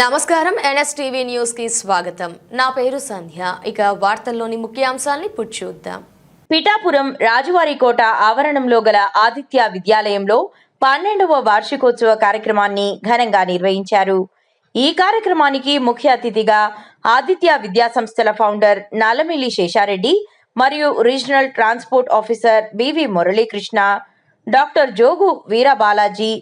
నమస్కారం. ఎన్ఎస్టీవీ న్యూస్కి స్వాగతం. నా పేరు సంధ్య. ఇక వార్తల్లోని ముఖ్యాంశాల్ని ఇప్పుడు చూద్దాం. పిఠాపురం రాజువారి కోట ఆవరణంలో గల ఆదిత్య విద్యాలయంలో పన్నెండవ వార్షికోత్సవ కార్యక్రమాన్ని ఘనంగా నిర్వహించారు. ఈ కార్యక్రమానికి ముఖ్య అతిథిగా ఆదిత్య విద్యా సంస్థల ఫౌండర్ నల్లమిల్లి శేషారెడ్డి మరియు regional transport officer BV Muralikrishna doctor Jogu Veerabalaji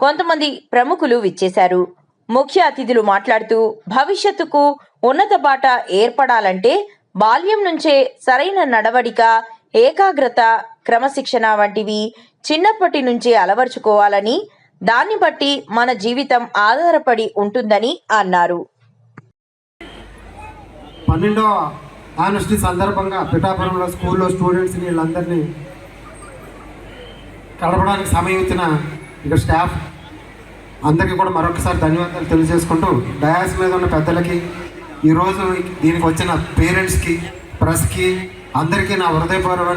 కొంతమంది ప్రముఖులు విచ్చేశారు. ముఖ్య అతిథులు మాట్లాడుతూ భవిష్యత్తుకు ఉన్నత బాట ఏర్పడాలంటే బాల్యం నుంచే సరైన నడవడిక ఏకాగ్రత క్రమశిక్షణ వంటివి చిన్నప్పటి నుంచే అలవర్చుకోవాలని దాన్ని బట్టి మన జీవితం ఆధారపడి ఉంటుందని అన్నారు. పన్నెండవ యానివర్సరీ సందర్భంగా పిఠాపురంలో స్కూల్లో స్టూడెంట్స్ని వీళ్ళందరినీ కలపడానికి సమయం ఇచ్చిన ఇక్కడ స్టాఫ్ అందరికీ కూడా మరొకసారి ధన్యవాదాలు తెలియజేసుకుంటూ డయాస్ మీద ఉన్న పెద్దలకి ఈరోజు దీనికి వచ్చిన పేరెంట్స్కి ప్రెస్కి అందరికీ నా హృదయపూర్వక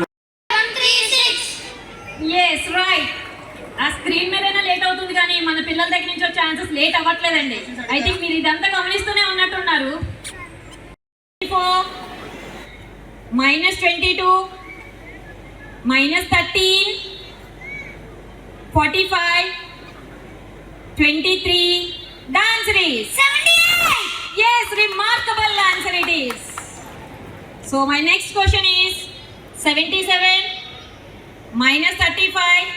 రైట్ ఆ స్క్రీన్ మీదైనా లేట్ అవుతుంది కానీ మన పిల్లల దగ్గర నుంచి వచ్చే ఆన్సర్స్ లేట్ అవ్వట్లేదండి. ఐ థింక్ మీరు ఇదంతా గమనిస్తూనే ఉన్నట్టున్నారు. Minus twenty two minus thirteen forty five 23. The answer is 78. Yes, remarkable answer it is. So my next question is 77 minus 35,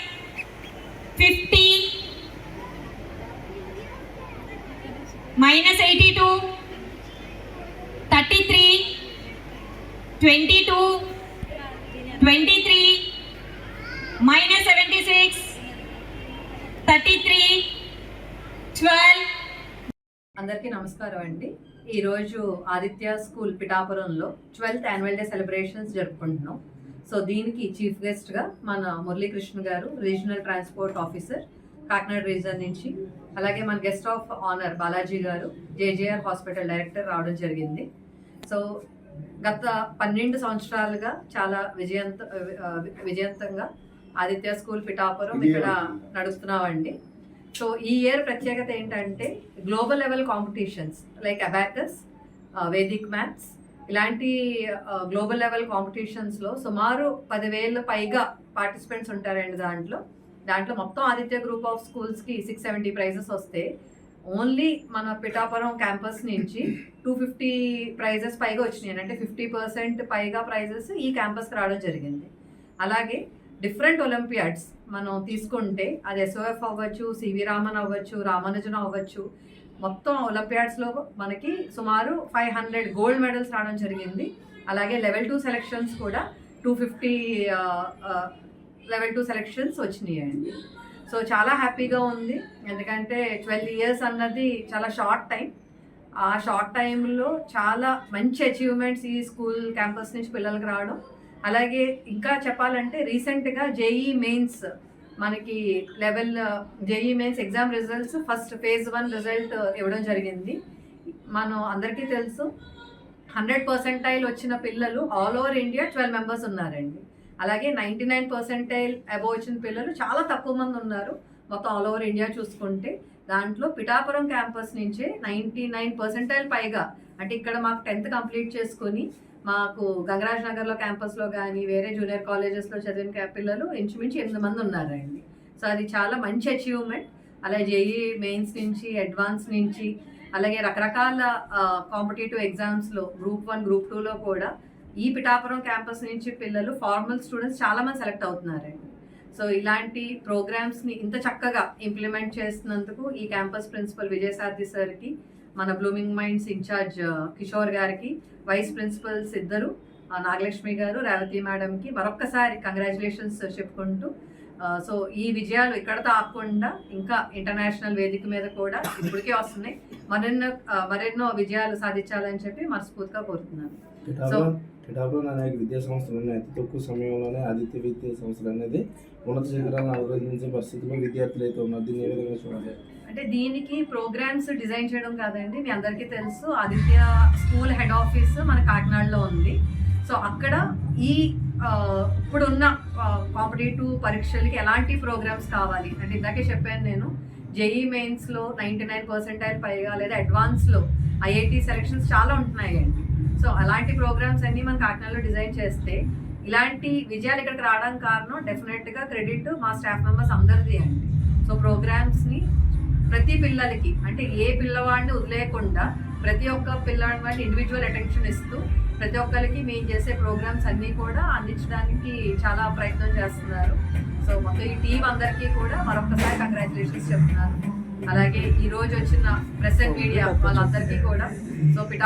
50 minus 82, 33, 22, 23, minus 76, 33, 12 అందరికీ నమస్కారం అండి. ఈరోజు ఆదిత్య స్కూల్ పిఠాపురంలో ట్వెల్త్ యాన్యువల్ డే సెలబ్రేషన్స్ జరుపుకుంటున్నాం. సో దీనికి చీఫ్ గెస్ట్గా మన మురళీకృష్ణ గారు regional transport officer Kakinada region నుంచి అలాగే మన గెస్ట్ ఆఫ్ ఆనర్ బాలాజీ గారు జేజేఆర్ హాస్పిటల్ డైరెక్టర్ రావడం జరిగింది. సో గత పన్నెండు సంవత్సరాలుగా చాలా విజయంత ఆ, విజయవంతంగా ఆదిత్య స్కూల్ పిఠాపురం ఇక్కడ నడుస్తున్నామండి సో ఈ ఇయర్ ప్రత్యేకత ఏంటంటే global level competitions like abacus Vedic maths ఇలాంటి గ్లోబల్ లెవెల్ కాంపిటీషన్స్లో సుమారు పదివేల పైగా పార్టిసిపెంట్స్ ఉంటారండి దాంట్లో. దాంట్లో మొత్తం ఆదిత్య గ్రూప్ ఆఫ్ స్కూల్స్కి సిక్స్ సెవెంటీ ప్రైజెస్ వస్తే ఓన్లీ మన పిఠాపురం క్యాంపస్ నుంచి టూ ఫిఫ్టీ ప్రైజెస్ పైగా వచ్చినాయి. అంటే ఫిఫ్టీ పర్సెంట్ పైగా ప్రైజెస్ ఈ క్యాంపస్కి రావడం జరిగింది. అలాగే డిఫరెంట్ ఒలింపియాడ్స్ మనం తీసుకుంటే అది ఎస్ఓఎఫ్ అవ్వచ్చు సివి రామన్ అవ్వచ్చు రామానుజన్ అవ్వచ్చు. మొత్తం ఒలింపియాడ్స్లో మనకి సుమారు ఫైవ్ హండ్రెడ్ గోల్డ్ మెడల్స్ రావడం జరిగింది. అలాగే లెవెల్ టూ సెలెక్షన్స్ కూడా two fifty level two selections వచ్చినాయండి. సో చాలా హ్యాపీగా ఉంది. ఎందుకంటే ట్వెల్వ్ ఇయర్స్ అన్నది చాలా షార్ట్ టైం ఆ షార్ట్ టైంలో చాలా మంచి అచీవ్మెంట్స్ ఈ స్కూల్ క్యాంపస్ నుంచి పిల్లలకు రావడం. అలాగే ఇంకా చెప్పాలంటే రీసెంట్గా జేఈ మెయిన్స్ మనకి level JEE mains exam results first phase one result ఇవ్వడం జరిగింది. మనం అందరికీ తెలుసు హండ్రెడ్ పర్సెంటైల్ వచ్చిన పిల్లలు all over India twelve members ఉన్నారండి. అలాగే నైంటీ నైన్ పర్సెంటైల్ అబోవ్ వచ్చిన పిల్లలు చాలా తక్కువ మంది ఉన్నారు మొత్తం ఆల్ ఓవర్ ఇండియా చూసుకుంటే. దాంట్లో పిఠాపురం క్యాంపస్ నుంచే నైంటీ నైన్ పర్సెంటైల్ పైగా అంటే ఇక్కడ మాకు టెన్త్ కంప్లీట్ చేసుకొని మాకు గంగరాజ్ నగర్లో క్యాంపస్లో కానీ వేరే జూనియర్ కాలేజెస్లో చదివిన పిల్లలు ఇంచుమించు ఎనిమిది మంది ఉన్నారండి. సో అది చాలా మంచి అచీవ్మెంట్ అలాగే జేఈ మెయిన్స్ నుంచి అడ్వాన్స్ నుంచి అలాగే రకరకాల కాంపిటేటివ్ ఎగ్జామ్స్లో గ్రూప్ వన్ గ్రూప్ టూలో కూడా ఈ పిఠాపురం క్యాంపస్ నుంచి పిల్లలు ఫార్మల్ స్టూడెంట్స్ చాలా మంది సెలెక్ట్ అవుతున్నారండి. సో ఇలాంటి ప్రోగ్రామ్స్ని ఇంత చక్కగా ఇంప్లిమెంట్ చేస్తున్నందుకు ఈ క్యాంపస్ ప్రిన్సిపల్ విజయసారథి సార్కి మన బ్లూమింగ్ మైండ్స్ ఇన్ఛార్జ్ కిషోర్ గారికి వైస్ ప్రిన్సిపల్స్ ఇద్దరు నాగలక్ష్మి గారు రేవతి మేడంకి మరొక్కసారి కంగ్రాచులేషన్స్ చెప్పుకుంటూ సో ఈ విజయాలు ఇక్కడ ఆకుండా ఇంకా ఇంటర్నేషనల్ వేదిక మీద కూడా ఇప్పటికే వస్తున్నాయి. మరెన్నో మరెన్నో విజయాలు సాధించాలని చెప్పి మనస్ఫూర్తిగా కోరుతున్నాను. పిఠాపురం పిఠాపురం అనేక విద్యా సంస్థలు ఉన్నాయి అతి తక్కువ సమయంలోనే ఆదిత్య విద్యా సంస్థలు అనేది ఉన్నత శిఖరాలను అభివృద్ధించే పరిస్థితిలో విద్యార్థులు అయితే ఉన్నారు. దీన్ని ఏ విధంగా చూడాలి? అంటే దీనికి ప్రోగ్రామ్స్ డిజైన్ చేయడం కాదండి. మీ అందరికీ తెలుసు ఆదిత్య స్కూల్ హెడ్ ఆఫీస్ మన కాకినాడలో ఉంది. సో అక్కడ ఈ ఇప్పుడున్న కాంపిటేటివ్ పరీక్షలకి ఎలాంటి ప్రోగ్రామ్స్ కావాలి? అంటే ఇందాకే చెప్పాను నేను జేఈ మెయిన్స్లో నైంటీ నైన్ పర్సెంటైల్ పైగా లేదా అడ్వాన్స్లో ఐఐటి సెలక్షన్స్ చాలా ఉంటున్నాయండి. సో అలాంటి ప్రోగ్రామ్స్ అన్ని మన కాకినాడలో డిజైన్ చేస్తే ఇలాంటి విజయాలు ఇక్కడికి రావడానికి కారణం డెఫినెట్గా క్రెడిట్ మా స్టాఫ్ మెంబర్స్ అందరిది అండి. సో ప్రోగ్రామ్స్ని ప్రతి పిల్లలకి అంటే ఏ పిల్లవాడిని వదిలేయకుండా ప్రతి ఒక్క పిల్లవాడిని ఇండివిజువల్ అటెన్షన్ ఇస్తూ ప్రతి ఒక్కరికి మేము చేసే ప్రోగ్రామ్స్ అన్నీ కూడా అందించడానికి చాలా ప్రయత్నం చేస్తున్నారు. సో మొత్తం ఈ టీం అందరికీ కూడా మరొకసారి కంగ్రాచులేషన్స్ చెప్తున్నాను. అలాగే ఈ రోజు వచ్చిన ప్రెస్ అండ్ మీడియా వాళ్ళందరికీ కూడా. సో పిటా